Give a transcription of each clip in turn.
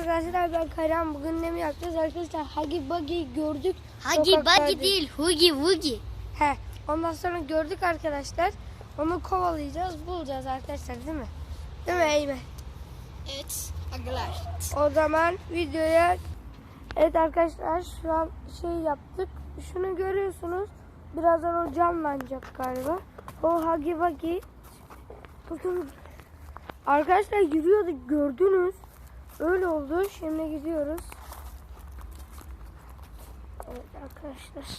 arkadaşlar ben Kayran bugün ne mi yapacağız arkadaşlar Huggy Buggy'yi gördük. Hagi bagi değil, hugi wugi. He ondan sonra gördük arkadaşlar. Onu kovalayacağız bulacağız arkadaşlar değil mi? Değil mi Eymen? Evet, agalar. O zaman videoya Evet arkadaşlar şu an şey yaptık. Şunu görüyorsunuz. Birazdan o canlanacak galiba. O Huggy Buggy. Bakın Arkadaşlar yürüyorduk gördünüz. Öyle oldu. Şimdi gidiyoruz. Evet arkadaşlar.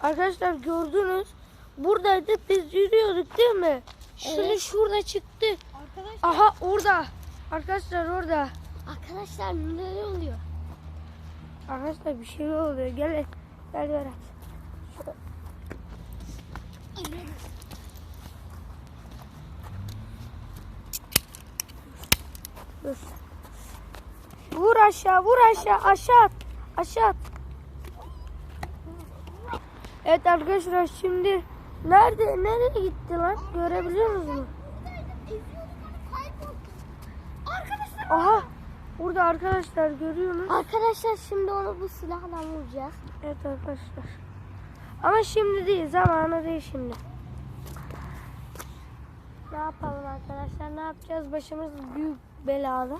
Arkadaşlar gördünüz. Buradaydık biz yürüyorduk değil mi? Şunu Evet. şurada çıktı. Arkadaşlar, Aha orada. Arkadaşlar orada. arkadaşlar neler oluyor? Arkadaşlar bir şey oluyor. Gel gel Berat. Dur. Vur aşağı, vur aşağı, aşağı at. Aşağı at. Evet arkadaşlar şimdi nerede nereye gitti lan? Görebiliyor musunuz? Arkadaşlar, Aha. Burada arkadaşlar görüyorsunuz. arkadaşlar şimdi onu bu silahla vuracağız. Evet arkadaşlar. Ama şimdi değil, zamanı değil şimdi. Ne yapalım arkadaşlar? Ne yapacağız? Başımız büyük belalı.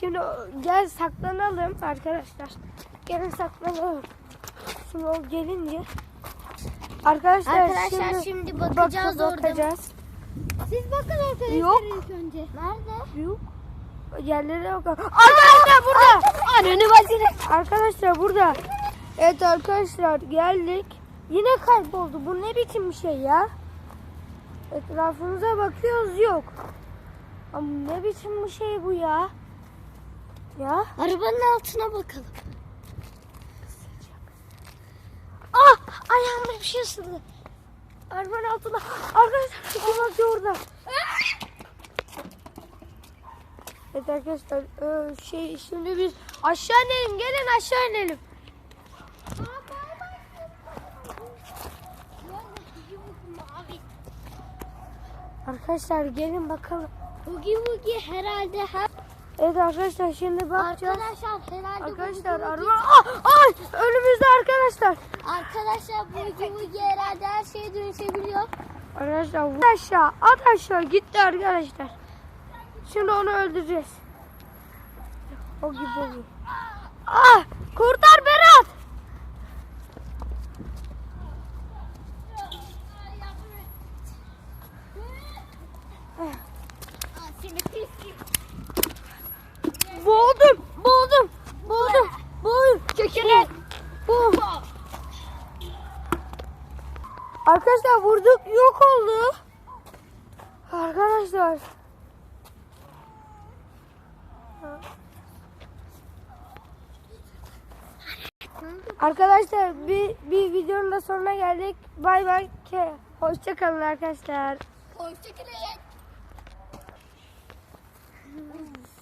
Şimdi gel saklanalım arkadaşlar. Gelin saklanalım. Şimdi o gelince arkadaşlar, Arkadaşlar şimdi bakacağız orada. bakacağız. Siz bakın arkadaşlar Yok. ilk önce. Nerede? Yok. Yerlere bak. Arkadaşlar burada. Ananı bacını. Arkadaşlar burada. Evet arkadaşlar geldik. Yine kayboldu. Bu ne biçim bir şey ya? Etrafımıza bakıyoruz yok. Ama ne biçim bir şey bu ya? Ya? Arabanın altına bakalım. Ah! Ayağıma bir şey ısırdı. Arabanın altında. Arkadaşlar kulak orada. Evet arkadaşlar e, şey şimdi biz aşağı inelim gelin aşağı inelim. Arkadaşlar gelin bakalım. Hugi Wugi herhalde her... Evet arkadaşlar şimdi bakacağız. Arkadaşlar herhalde Arkadaşlar bu Hugi araba ah, ay önümüzde arkadaşlar. Arkadaşlar bu Hugi Wugi herhalde her şeye dönüşebiliyor. Arkadaşlar vur aşağı at aşağı gitti arkadaşlar. Şimdi onu öldüreceğiz. O gibi oluyor. Ah kurtar Berat. Boğdum boğdum boğdum boğdum. Kökele. Bu. Arkadaşlar vurduk yok oldu. Arkadaşlar. Arkadaşlar bir, bir videonun da sonuna geldik. Bay bay. Ke- Hoşça kalın arkadaşlar. Hoşçakalın. Oh.